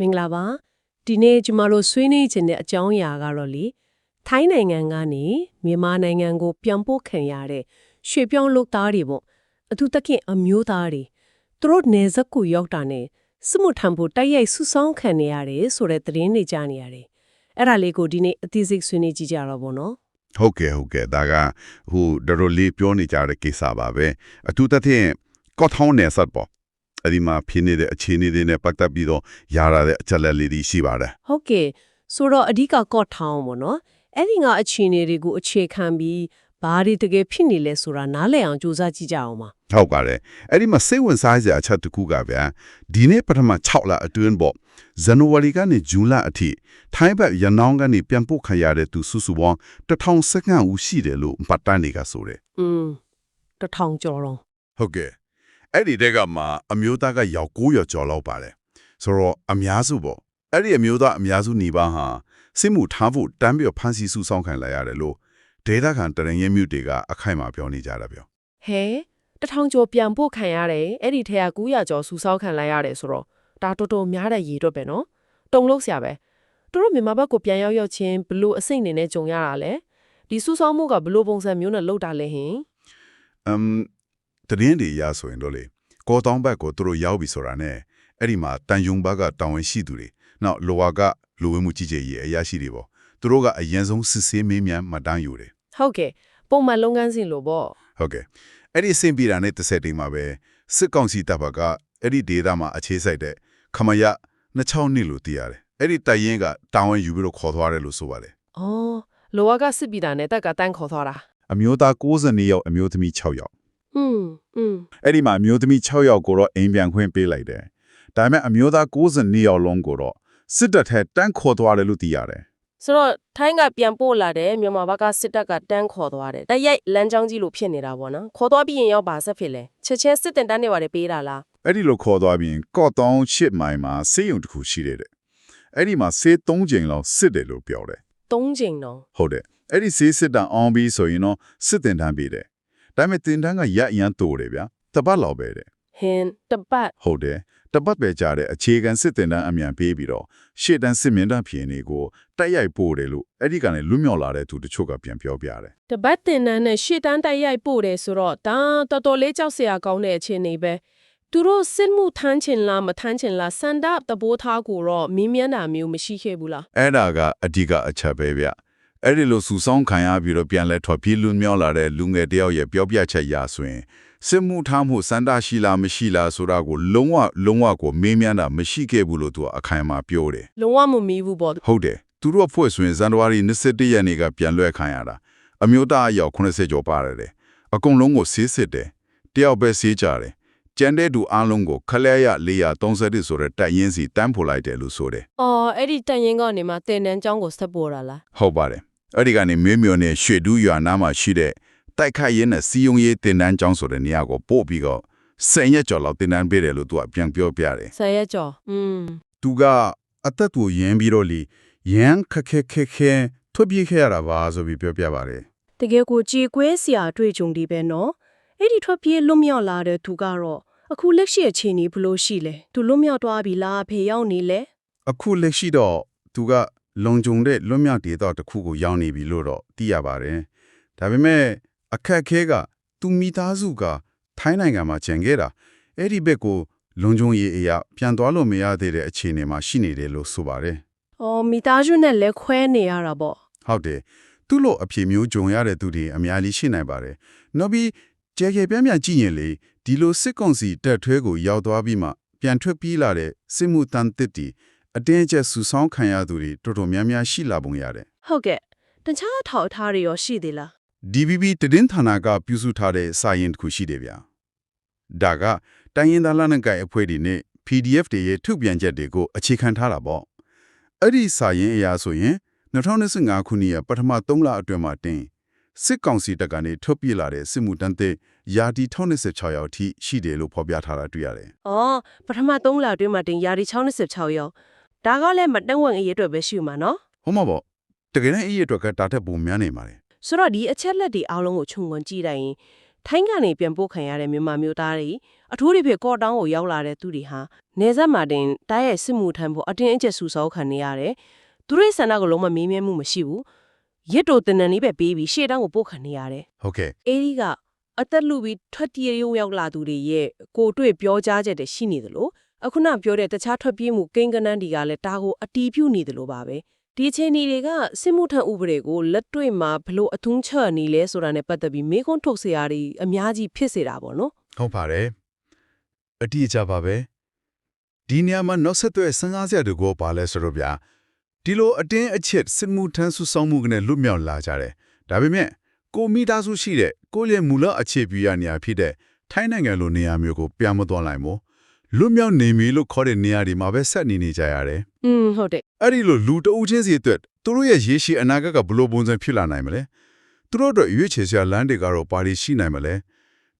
မင်္ဂလာပါဒီနေ့ကျမတို့ဆွေးနွေးခြင်းတဲ့အကြောင်းအရာကတော့လေထိုင်းနိုင်ငံကနေမြန်မာနိုင်ငံကို ပြန်ပို့ခံရတဲ့ရွှေပြောင်းလုပ်သားတွေပေါ့အထူးသဖြင့်အမျိုးသားတွေသူတို့နေဇက်ကိုရောက်တာနဲ့စမှုထံဖို့တိုက်ရိုက်ဆူဆောင်းခံနေရတယ်ဆိုတဲ့သတင်းတွေကြားနေရတယ်အဲ့ဒါလေးကိုဒီနေ့အသေးစိတ်ဆွေးနွေးကြည့်ကြတော့ဗောနော်ဟုတ်ကဲ့ဟုတ်ကဲ့ဒါကဟိုတော်တော်လေးပြောနေကြတဲ့ကိစ္စပါပဲအထူးသဖြင့်ကော့ထောင်းနယ်ဆက်ပေါ့ အဲ့ဒီမှာဖြစ်နေတဲ့အခြေအနေတွေနဲ့ပတ်သက်ပြီးတော့ရရတဲ့အချက်လက်လေးတွေရှိပါတယ်ဟုတ်ကဲ့ဆိုတော့အဓိကကော့ထောင်းပေါ့နော်အဲ့ဒီငါအခြေအနေတွေကိုအခြေခံပြီးဘာတွေတကယ်ဖြစ်နေလဲဆိုတာနားလည်အောင်ကြိုးစားကြည့်ကြအောင်ပါဟုတ်ပါတယ်အဲ့ဒီမှာစိတ်ဝင်စားစရာအချက်တစ်ခုကဗျာဒီနေ့ပထမ6လအတွင်းပေါ့ဇန်နဝါရီကနေဇွန်လအထိထိုင်းဘက်ရနောင်းကနေပြန်ပို့ခံရတဲ့သူစုစုပေါင်း1000စက္ကန့်ဦးရှိတယ်လို့ပတ်တန်းတွေကဆိုတယ်อืมတထောင်ကျော်တော့ဟုတ်ကဲ့ အဲ့ဒီတဲကမှာအမျိုးသားကရောက်900ကျော်လောက်ပါတယ်ဆိုတော့အများစုပေါ့အဲ့ဒီအမျိုးသားအများစုနေပါဟာစစ်မှုထားဖို့တန်းပြီးတော့ဖမ်းဆီးစုဆောင်းခံလိုက်ရတယ်လို့ဒေတာခံတရင်ရဲမြုပ်တွေကအခိုက်အမာပြောနေကြတာပြောဟဲတထောင်ကျော်ပြန်ပို့ခံရတယ်အဲ့ဒီထဲက900ကျော်စူဆောက်ခံလိုက်ရတယ်ဆိုတော့ဒါတော်တော်များတဲ့ရေတော့ပဲနော်တုံလို့ဆရာပဲသူတို့မြန်မာဘက်ကိုပြန်ရောက်ရောက်ချင်းဘလို့အစိမ့်နေနဲ့ကြုံရတာလဲဒီစူဆောက်မှုကဘလို့ပုံစံမျိုးနဲ့လောက်တာလဲဟင်အမ်တရင်တွေရဆိုရင်တော့လေ ကောတောင်းဘက်ကိုသူတို့ရောက်ပြီဆိုတာနဲ့အဲ့ဒီမှာတန်ယုံဘက်ကတောင်းဝင်ရှိသူတွေနောက်လိုဝါကလူဝင်မှုကြီးကြပ်ရေးအရာရှိတွေပေါ့သူတို့ကအရင်ဆုံးစစ်ဆေးမေးမြန်းမှတ်တမ်းယူတယ်ဟုတ်ကဲ့ပုံမှန်လုပ်ငန်းစဉ်လို့ပေါ့ဟုတ်ကဲ့အဲ့ဒီအဆင့်ပြေတာနဲ့တစ်ဆက်တည်းမှာပဲစစ်ကောင်စီတပ်ဘက်ကအဲ့ဒီဒေတာမှာအခြေစိုက်တဲ့ခမရ26နှစ်လို့သိရတယ်အဲ့ဒီတိုင်ရင်ကတာဝန်ယူပြီးတော့ခေါ်သွားတယ်လို့ဆိုပါတယ်။အော်လောကစစ်ပြီးတာနဲ့တက်ကတန်းခေါ်သွားတာအမျိုးသား62ယောက်အမျိုးသမီး6ယောက်။ ဟွန်းอืมအဲ့ဒီမှာအမျိုးသမီး6ယောက်ကိုတော့အိမ်ပြန်ခွင့်ပေးလိုက်တယ်ဒါပေမဲ့အမျိုးသား62ယောက်လုံးကိုတော့စစ်တပ်ထဲတန်းခေါ်သွားတယ်လို့သိရတယ်ဆိုတော့ထိုင်းကပြန်ပို့လာတဲ့မြန်မာဘက်ကစစ်တပ်ကတန်းခေါ်သွားတယ်။တိုက်ရိုက်လမ်းကြောင်းကြီးလို့ဖြစ်နေတာပေါ့နော်။ခေါ်သွားပြီးရင်ရောက်ပါဆက်ဖြစ်လဲ။ချက်ချင်းစစ်တင်တန်းတွေပါတယ်ပေးတာလားအဲ့ဒီလိုခေါ်သွားပြီးကော့တောင်းရှစ်မိုင်မှာစေးရုံတစ်ခုရှိတယ်တဲ့အဲ့ဒီမှာစေး3ချိန်လောက်စစ်တယ်လို့ပြောတယ်။သုံးချိန်တော့ဟုတ်တယ်အဲ့ဒီစေးစစ်တန်အောင်ပြီးဆိုရင်တော့စစ်တင်တန်းပေးတယ် ဒါပေမဲ့တင်တန်းကရက်အရန်တိုးတယ်ဗျာတပတ်လောက်ပဲတဲ့ဟင်တပတ်ဟုတ်တယ်တပတ်ပဲကြာတဲ့အခြေခံစစ်တင်တန်းအမြန်ပေးပြီးတော့ရှေ့တန်းစစ်မင်းတန်းဖြစ်နေကိုတိုက်ရိုက်ပို့တယ်လို့အဲ့ဒီကနေလွတ်မြောက်လာတဲ့သူတချို့ကပြန်ပြောပြတယ်တပတ်တင်တန်းနဲ့ရှေ့တန်းတိုက်ရိုက်ပို့တယ်ဆိုတော့ဒါတော်တော်လေးကြောက်စရာကောင်းတဲ့အခြေအနေပဲ။သူတို့စစ်မှုထမ်းချင်လားမထမ်းချင်လားစန္ဒတဘိုးသားကိုတော့မင်းမြန်းတာမျိုးမရှိခဲ့ဘူးလားအဲ့ဒါကအဓိကအချက်ပဲဗျ အဲ့ဒီလိုစူဆောင်းခံရပြီးတော့ပြန်လဲထွက်ပြေးလွတ်မြောက်လာတဲ့လူငယ်တယောက်ရဲ့ပြောပြချက်ရာဆိုရင်စစ်မှုထမ်းမှုစန္ဒရှိလားမရှိလားဆိုတာကိုလုံးဝလုံးဝကိုမေးမြန်းတာမရှိခဲ့ဘူးလို့သူကအခိုင်အမာပြောတယ်။လုံးဝမမီးဘူးပေါ့ဟုတ်တယ်သူတို့အဖွဲ့ဆိုရင်ဇန်နဝါရီ21ရက်နေ့ကပြန်လွှဲခံရတာအမျိုးသားအယောက်80ကျော်ပါတယ်တယ်အကုန်လုံးကိုဆေးစစ်တယ်တယောက်ပဲဆေးကြတယ် ကျန်တဲ့သူအားလုံးကိုခလဲရ430ဆိုတဲ့တိုက်ရင်စီတန်းဖို့လိုက်တယ်လို့ဆိုတယ်။အော်အဲ့ဒီတန်ရင်ကနေမှတင်တန်းကျောင်းကိုဆက်ပေါ်တာလားဟုတ်ပါတယ်အဲ့ဒီကနေမေးမြော်နဲ့ရွှေဒူးရွာနားမှာရှိတဲ့တိုက်ခိုက်ရင်းနဲ့စီယုံရေးတင်တန်းကျောင်းဆိုတဲ့နေရာကိုပို့ပြီးတော့ဆယ်ရက်ကျော်လောက်တင်တန်းပေးတယ်လို့သူကပြန်ပြောပြတယ်။ဆယ်ရက်ကျော်။อืมသူကအသက်သူရင်းပြီးတော့လေရန်ခက်ခက်ခက်ခဲထွက်ပြေးခဲ့ရတာပါဆိုပြီးပြောပြပါတယ်တကယ်ကိုကြည်ကွဲစရာအတွေ့အကြုံတွေပဲနော်။ အဲ့ဒီထွက်ပြေးလွတ်မြောက်လာတဲ့သူကတော့အခုလက်ရှိအခြေအနေဘယ်လိုရှိလဲ။သူလွတ်မြောက်သွားပြီလားဖေရောက်နေလဲအခုလက်ရှိတော့သူကလုံခြုံတဲ့လွတ်မြောက်ဒေသတစ်ခုကိုရောက်နေပြီလို့တော့သိရပါတယ်ဒါပေမဲ့အခက်အခဲကသူမိသားစုကထိုင်းနိုင်ငံမှာကျန်ခဲ့တာအဲ့ဒီဘက်ကိုလုံခြုံရေးအရာပြန်သွားလို့မရသေးတဲ့အခြေအနေမှာရှိနေတယ်လို့ဆိုပါတယ်။အော်မိသားစုနဲ့လက်ခွဲနေရတာပေါ့ဟုတ်တယ်သူ့လိုအဖြစ်မျိုးဂျုံရတဲ့သူတွေအများကြီးရှိနိုင်ပါတယ်နောက်ပြီး ကြဲကြဲပြန့်ပြန့်ကြည့်ရင်လေဒီလိုစစ်ကောင်စီတက်ထွဲကိုရောက်သွားပြီးမှပြန်ထွက်ပြေးလာတဲ့စစ်မှုတန်းတစ်တီအတင်းအကျပ်ဆူဆောင်းခံရသူတွေတော်တော်များများရှိလာပုံရတယ်။ဟုတ်ကဲ့။တခြားထောက်အထားတွေရောရှိသေးလား DBB တည်င်းဌာနကပြုစုထားတဲ့စာရင်တစ်ခုရှိတယ်ဗျာဒါကတိုင်းရင်းသားလက်နက်ကိုင်အဖွဲ့တွေနဲ့ PDF တွေရဲ့ထုတ်ပြန်ချက်တွေကိုအခြေခံထားတာပေါ့အဲ့ဒီစာရင်အရာဆိုရင်2025ခုနှစ်ရဲ့ပထမ3လအတွင်းမှာတင် စစ်ကောင်စီတပ်ကနေထုတ်ပြလာတဲ့စစ်မှုတန်းတဲ့ယာတီ1026ရောက်ထိရှိတယ်လို့ဖော်ပြထားတာတွေ့ရတယ်။အော်ပထမ3လအတွင်းမှာတင်ယာရီ66ရောက်။ဒါကလည်းမတန်းဝင်အရေးအတွက်ပဲရှိမှာနော်ဟုတ်မှာပေါ့တကယ်တမ်းအဲ့ဒီအတွက်ကတာတက်ပုံများနေပါတယ်။ဆိုတော့ဒီအချက်လက်တွေအားလုံးကိုခြုံငုံကြည့်လိုက်ရင်ထိုင်းကနေပြန်ပို့ခံရတဲ့မြန်မာမျိုးသားတွေအထူးသဖြင့်ကော့တောင်းကိုရောက်လာတဲ့သူတွေဟာနေဆက်မှာတင်တားရဲ့စစ်မှုထမ်းဖို့အတင်းအကျပ်ဆူဆောခံနေရတယ်သူတို့ရဲ့ဆန္ဒကိုလုံးဝမေးမြန်းမှုမရှိဘူး ရစ်တိုတင်နန်လေးပဲပေးပြီးရှေ့တန်းကိုပို့ခံနေရတယ်ဟုတ်ကဲ့အဲဒီကအသက်လူပြီးထွက်ပြေးရုံရောက်လာသူတွေရဲ့ကိုတွေ့ပြောကြားချက်တွေရှိနေသလိုအခုနပြောတဲ့တခြားထွက်ပြေးမှုကိန်းကနန်းတွေကလည်းဒါကိုအတီးပြုတ်နေသလိုပါပဲဒီအခြေအနေတွေကစစ်မှုထမ်းဥပဒေကိုလက်တွေ့မှာဘလို့အထုံးချနေလဲဆိုတာနဲ့ပတ်သက်ပြီးမေးခွန်းထုတ်စရာတွေအများကြီးဖြစ်စေတာပေါ့နော်ဟုတ်ပါတယ်အတီးအကျပါပဲဒီနေရာမှာနောက်ဆက်တွဲစဉ်းစားစရာတွေကိုပါလဲဆိုတော့ဗျာ ဒီလိုအတင်းအချစ်စစ်မှုထမ်းစုဆောင်မှုကနေလွတ်မြောက်လာကြတယ်ဒါပေမဲ့ကိုမိသားစုရှိတဲ့ကိုယ့်ရဲ့မူလအခြေပြုရနေရာဖြစ်တဲ့ထိုင်းနိုင်ငံလိုနေရာမျိုးကိုပြန်မသွားနိုင်ဘူးလွတ်မြောက်နေပြီလို့ခေါ်တဲ့နေရာဒီမှာပဲဆက်နေနေကြရတယ်อืมဟုတ်တယ်အဲ့ဒီလိုလူတအုပ်ချင်းစီအတွက်သူတို့ရဲ့ရေရှည်အနာဂတ်ကဘယ်လိုပုံစံဖြစ်လာနိုင်မလဲသူတို့အတွက်ရွေးချယ်စရာလမ်းတွေကတော့ပါရီရှိနိုင်မလဲ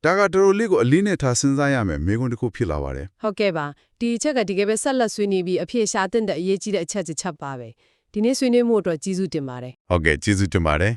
ဒါကတော်တော်လေးကိုအလေးနဲ့ထားစဉ်းစားရမယ်မိကုန်းတစ်ခုဖြစ်လာပါတယ်ဟုတ်ကဲ့ပါဒီအချက်ကဒီကဲပဲဆက်လက်ဆွေးနွေးပြီးအဖြစ်ရှားတဲ့အရေးကြီးတဲ့အချက်တစ်ချက်ပါပဲဒီနေ့ဆွေးနွေးမှုအတွက်ကျေးဇူးတင်ပါတယ်ဟုတ်ကဲ့ကျေးဇူးတင်ပါတယ်